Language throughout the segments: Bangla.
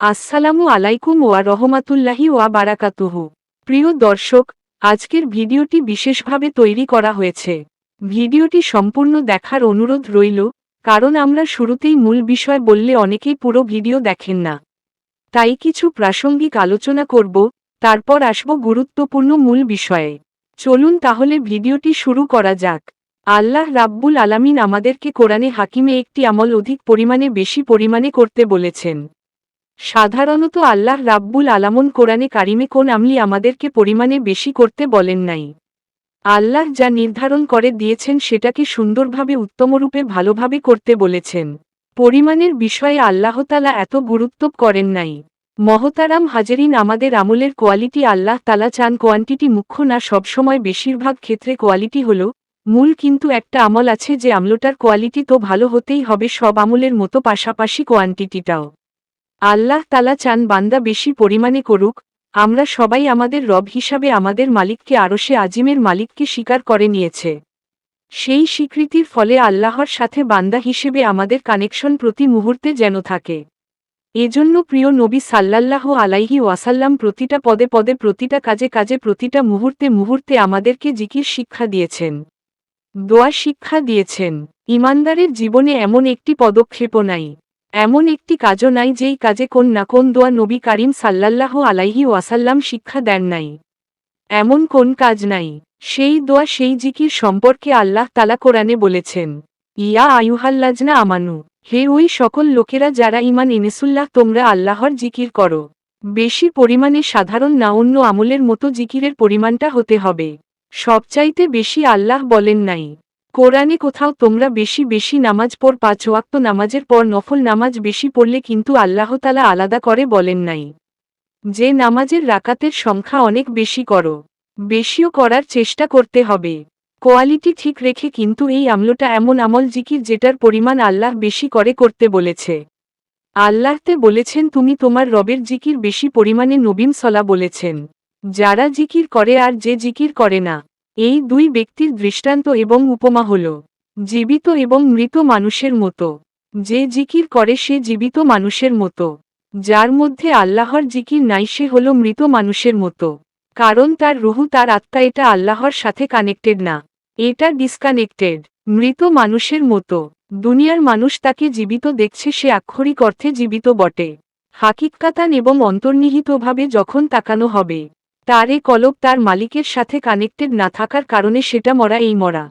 আসসালামু আলাইকুম ওয়া রহমাতুল্লাহি ওয়া বারাকাতুহু। প্রিয় দর্শক, আজকের ভিডিওটি বিশেষভাবে তৈরি করা হয়েছে। ভিডিওটি সম্পূর্ণ দেখার অনুরোধ রইল, কারণ আমরা শুরুতেই মূল বিষয় বললে অনেকেই পুরো ভিডিও দেখেন না। তাই কিছু প্রাসঙ্গিক আলোচনা করব, তারপর আসব গুরুত্বপূর্ণ মূল বিষয়ে। চলুন তাহলে ভিডিওটি শুরু করা যাক। আল্লাহ রাব্বুল আলামিন আমাদেরকে কোরআনে হাকিমে একটি আমল অধিক পরিমাণে, বেশি পরিমাণে করতে বলেছেন। সাধারণত আল্লাহ রাব্বুল আলামন কোরআনে কারিমে কোন আমলি আমাদেরকে পরিমাণে বেশি করতে বলেন নাই। আল্লাহ যা নির্ধারণ করে দিয়েছেন সেটাকে সুন্দরভাবে উত্তমরূপে ভালোভাবে করতে বলেছেন। পরিমাণের বিষয়ে আল্লাহতালা এত গুরুত্ব করেন নাই। মহতারাম হাজারিন আমাদের আমলের কোয়ালিটি আল্লাহ তালা চান কোয়ান্টিটি মুখ্য না সবসময় বেশিরভাগ ক্ষেত্রে কোয়ালিটি হল, মূল কিন্তু একটা আমল আছে যে আমলটার কোয়ালিটি তো ভালো হতেই হবে সব আমলের মতো পাশাপাশি কোয়ান্টিটিটাও। আল্লাহ তালা চান বান্দা বেশি পরিমাণে করুক, আমরা সবাই আমাদের রব হিসাবে আমাদের মালিককে আরশে আজিমের মালিককে স্বীকার করে নিয়েছে। সেই স্বীকৃতির ফলে আল্লাহর সাথে বান্দা হিসেবে আমাদের কানেকশন প্রতি মুহূর্তে যেন থাকে। এজন্য প্রিয় নবী সাল্লাল্লাহ আলাইহি ওয়াসাল্লাম প্রতিটা পদে পদে প্রতিটা কাজে কাজে প্রতিটা মুহূর্তে মুহূর্তে আমাদেরকে জিকির শিক্ষা দিয়েছেন। দোয়া শিক্ষা দিয়েছেন। ইমানদারের জীবনে এমন একটি পদক্ষেপও নাই। এমন একটি কাজও নাই যেই কাজে কোন না কোন দোয়া নবী কারিম সাল্লাল্লাহ আলাইহি ওয়াসাল্লাম শিক্ষা দেন নাই। এমন কোন কাজ নাই, সেই দোয়া সেই জিকির সম্পর্কে আল্লাহ তালা কোরআনে বলেছেন, ইয়া আয়ুহাল্লাজনা আমানু, হে ওই সকল লোকেরা যারা ইমান এনেসুল্লাহ, তোমরা আল্লাহর জিকির করো। বেশি পরিমাণে সাধারণ না অন্য আমলের মতো জিকিরের পরিমাণটা হতে হবে। সবচাইতে বেশি আল্লাহ বলেন নাই কোরআনে কোথাও তোমরা বেশি বেশি নামাজ পড়, পাঁচ ওয়াক্ত নামাজের পর নফল নামাজ বেশি পড়লে কিন্তু আল্লাহতালা আলাদা করে বলেন নাই। যে নামাজের রাকাতের সংখ্যা অনেক বেশি করো, বেশিও করার চেষ্টা করতে হবে। কোয়ালিটি ঠিক রেখে কিন্তু এই আমলটা এমন আমল জিকির যেটার পরিমাণ আল্লাহ বেশি করে করতে বলেছে। আল্লাহতে বলেছেন, তুমি তোমার রবের জিকির বেশি পরিমাণে নবীন সলা বলেছেন। যারা জিকির করে আর যে জিকির করে না এই দুই ব্যক্তির দৃষ্টান্ত এবং উপমা হল, জীবিত এবং মৃত মানুষের মতো। যে জিকির করে সে জীবিত মানুষের মতো। যার মধ্যে আল্লাহর জিকির নাই, সে হল মৃত মানুষের মতো। কারণ তার রুহু, তার আত্মা, এটা আল্লাহর সাথে কানেক্টেড না। এটা ডিসকানেক্টেড মৃত মানুষের মতো। দুনিয়ার মানুষ তাকে জীবিত দেখছে, সে আক্ষরিক অর্থে জীবিত বটে। হাকিকাতান এবং অন্তর্নিহিতভাবে যখন তাকানো হবে। তার এ কলব তার মালিকের সাথে কানেক্টেড না থাকার কারণে সেটা মরা এই মরা।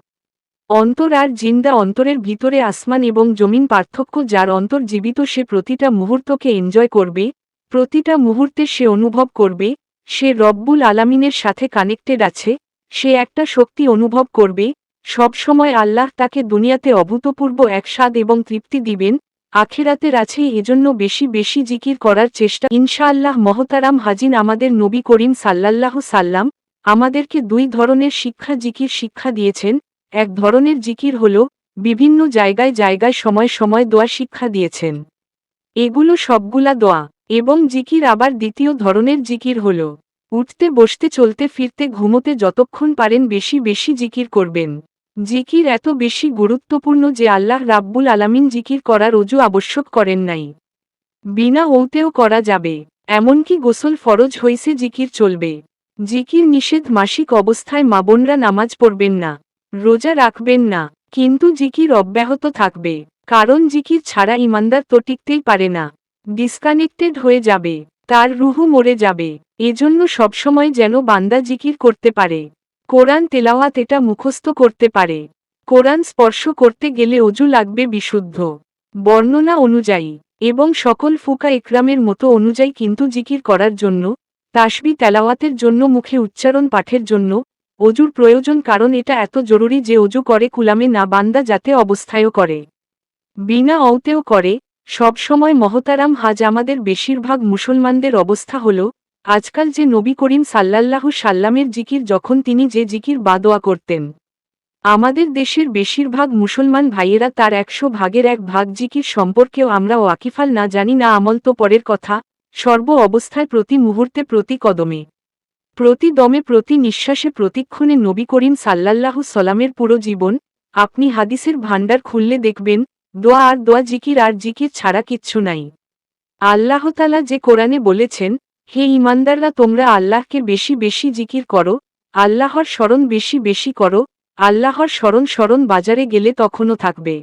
অন্তর আর জিন্দা অন্তরের ভিতরে আসমান এবং জমিন পার্থক্য যার অন্তর জীবিত সে প্রতিটা মুহূর্তকে এনজয় করবে, প্রতিটা মুহূর্তে সে অনুভব করবে, সে রব্বুল আলামিনের সাথে কানেক্টেড আছে, সে একটা শক্তি অনুভব করবে সব সময় আল্লাহ তাকে দুনিয়াতে অভূতপূর্ব একস্বাদ এবং তৃপ্তি দিবেন আখেরাতের আছে, এজন্য বেশি বেশি জিকির করার চেষ্টা। ইনশাআল্লাহ মহতারাম হাজিন আমাদের নবী করিম সাল্লাল্লাহু সাল্লাম আমাদেরকে দুই ধরনের শিক্ষা জিকির শিক্ষা দিয়েছেন। এক ধরনের জিকির হল, বিভিন্ন জায়গায় জায়গায় সময় সময় দোয়া শিক্ষা দিয়েছেন। এগুলো সবগুলা দোয়া। এবং জিকির আবার দ্বিতীয় ধরনের জিকির হল, উঠতে বসতে চলতে ফিরতে ঘুমোতে যতক্ষণ পারেন বেশি বেশি জিকির করবেন। জিকির এত বেশি গুরুত্বপূর্ণ যে আল্লাহ রাব্বুল আলামিন জিকির করার অজু আবশ্যক করেন নাই। বিনা ওতেও করা যাবে, এমনকি গোসল ফরজ হইছে জিকির চলবে। জিকির নিষেধ মাসিক অবস্থায় মাবনরা নামাজ পড়বেন না, রোজা রাখবেন না, কিন্তু জিকির অব্যাহত থাকবে, কারণ জিকির ছাড়া ইমানদার তো টিকতেই পারে না। ডিসকানেক্টেড হয়ে যাবে, তার রুহু মরে যাবে, এজন্য সবসময় যেন বান্দা জিকির করতে পারে। কোরআন তেলাওয়াত এটা মুখস্থ করতে পারে। কোরআন স্পর্শ করতে গেলে অজু লাগবে বিশুদ্ধ। বর্ণনা অনুযায়ী, এবং সকল ফুকা একরামের মতো অনুযায়ী কিন্তু জিকির করার জন্য, তাসবি তেলাওয়াতের জন্য মুখে উচ্চারণ পাঠের জন্য, অজুর প্রয়োজন কারণ এটা এত জরুরি যে অজু করে কুলামে না বান্দা যাতে অবস্থায়ও করে। বিনা অওতেও করে সব সময় মহতারাম হাজ আমাদের বেশিরভাগ মুসলমানদের অবস্থা হল আজকাল যে নবী করিম সাল্লাল্লাহু সাল্লামের জিকির যখন তিনি যে জিকির বাদোয়া করতেন। আমাদের দেশের বেশিরভাগ মুসলমান ভাইয়েরা তার একশো ভাগের এক ভাগ জিকির সম্পর্কেও আমরা ওয়াকিফাল না জানি না আমল তো পরের কথা, সর্ব অবস্থায় প্রতি মুহূর্তে প্রতি কদমে। প্রতি দমে প্রতি নিঃশ্বাসে প্রতিক্ষণে নবী করিম সাল্লাল্লাহু সালামের পুরো জীবন, আপনি হাদিসের ভাণ্ডার খুললে দেখবেন, দোয়া আর দোয়া জিকির আর জিকির ছাড়া কিচ্ছু নাই। আল্লাহতালা যে কোরআনে বলেছেন হে ইমানদাররা, তোমরা আল্লাহকে বেশি বেশি জিকির করো, আল্লাহর স্মরণ বেশি বেশি করো, আল্লাহর স্মরণ স্মরণ বাজারে গেলে তখনও থাকবে।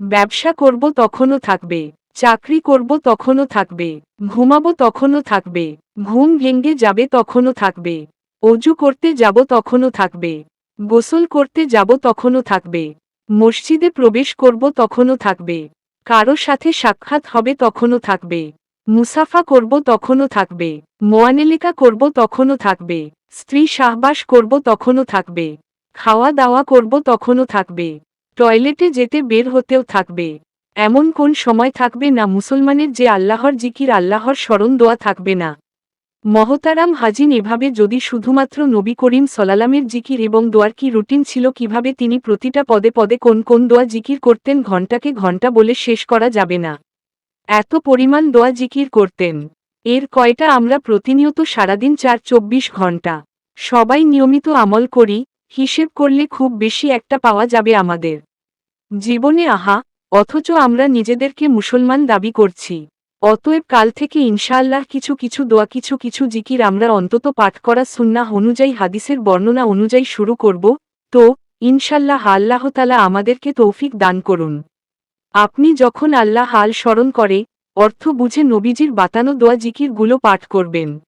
ব্যবসা করব তখনও থাকবে, চাকরি করব তখনও থাকবে, ঘুমাবো তখনও থাকবে, ঘুম ভেঙ্গে যাবে তখনও থাকবে, অজু করতে যাব তখনও থাকবে, গোসল করতে যাব তখনও থাকবে, মসজিদে প্রবেশ করব তখনও থাকবে, কারও সাথে সাক্ষাৎ হবে তখনও থাকবে। মুসাফা করব তখনও থাকবে, মোয়ানেলিকা করব তখনও থাকবে, স্ত্রী শাহবাস করব তখনও থাকবে খাওয়া দাওয়া করব তখনও থাকবে, টয়লেটে যেতে বের হতেও থাকবে, এমন কোন সময় থাকবে না মুসলমানের যে আল্লাহর জিকির, আল্লাহর স্মরণ দোয়া থাকবে না। মহতারাম হাজিন এভাবে যদি শুধুমাত্র নবী করিম সলালামের জিকির এবং দোয়ার কি রুটিন ছিল, কীভাবে তিনি প্রতিটা পদে পদে কোন কোন দোয়া জিকির করতেন, ঘণ্টাকে ঘণ্টা বলে শেষ করা যাবে না। এত পরিমাণ দোয়া জিকির করতেন। এর কয়টা আমরা প্রতিনিয়ত সারাদিন চার চব্বিশ ঘণ্টা। সবাই নিয়মিত আমল করি, হিসেব করলে খুব বেশি একটা পাওয়া যাবে আমাদের। জীবনে আহা, অথচ আমরা নিজেদেরকে মুসলমান দাবি করছি। অতএব কাল থেকে ইনশাআল্লাহ কিছু কিছু দোয়া, কিছু কিছু জিকির আমরা অন্তত পাঠ করা সুন্নাহ অনুযায়ী, হাদিসের বর্ণনা অনুযায়ী শুরু করব। তো ইনশাল্লাহ আল্লাহতালা আমাদেরকে তৌফিক দান করুন। আপনি যখন আল্লাহ হাল স্মরণ করে, অর্থ বুঝে নবীজির বাতানো দোয়া জিকিরগুলো পাঠ করবেন।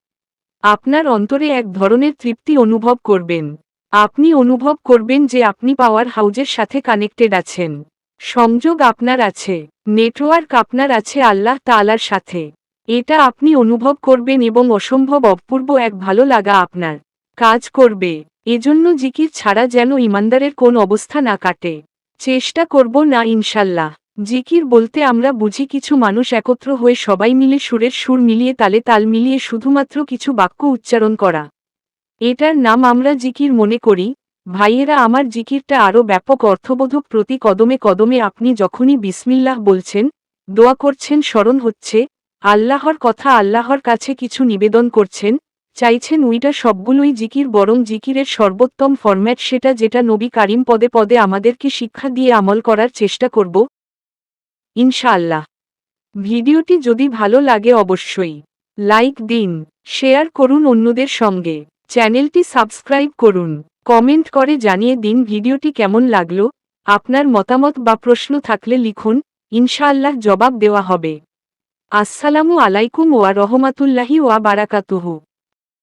আপনার অন্তরে এক ধরনের তৃপ্তি অনুভব করবেন। আপনি অনুভব করবেন যে আপনি পাওয়ার হাউজের সাথে কানেক্টেড আছেন। সংযোগ আপনার আছে, নেটওয়ার্ক আপনার আছে আল্লাহ তালার সাথে। এটা আপনি অনুভব করবেন এবং অসম্ভব অপূর্ব এক ভালো লাগা আপনার কাজ করবে। এজন্য জিকির ছাড়া যেন ইমানদারের কোন অবস্থা না কাটে। চেষ্টা করব না ইনশাল্লাহ। জিকির বলতে আমরা বুঝি কিছু মানুষ একত্র হয়ে সবাই মিলে সুরের সুর মিলিয়ে তালে তাল মিলিয়ে শুধুমাত্র কিছু বাক্য উচ্চারণ করা। এটার নাম আমরা জিকির মনে করি, ভাইয়েরা আমার জিকিরটা আরও ব্যাপক অর্থবোধক প্রতি কদমে কদমে আপনি যখনই বিসমিল্লাহ বলছেন, দোয়া করছেন, স্মরণ হচ্ছে, আল্লাহর কথা আল্লাহর কাছে কিছু নিবেদন করছেন, চাইছেন উইটা সবগুলোই জিকির বরং জিকিরের সর্বোত্তম ফরম্যাট সেটা যেটা নবী কারিম পদে পদে আমাদেরকে শিক্ষা দিয়ে আমল করার চেষ্টা করব ইনশাআল্লাহ। ভিডিওটি যদি ভালো লাগে অবশ্যই, লাইক দিন, শেয়ার করুন অন্যদের সঙ্গে। চ্যানেলটি সাবস্ক্রাইব করুন, কমেন্ট করে জানিয়ে দিন ভিডিওটি কেমন লাগল, আপনার মতামত বা প্রশ্ন থাকলে লিখুন, ইনশাআল্লাহ জবাব দেওয়া হবে। আসসালামু আলাইকুম ওয়া রহমাতুল্লাহি ওয়া বারাকাতুহু।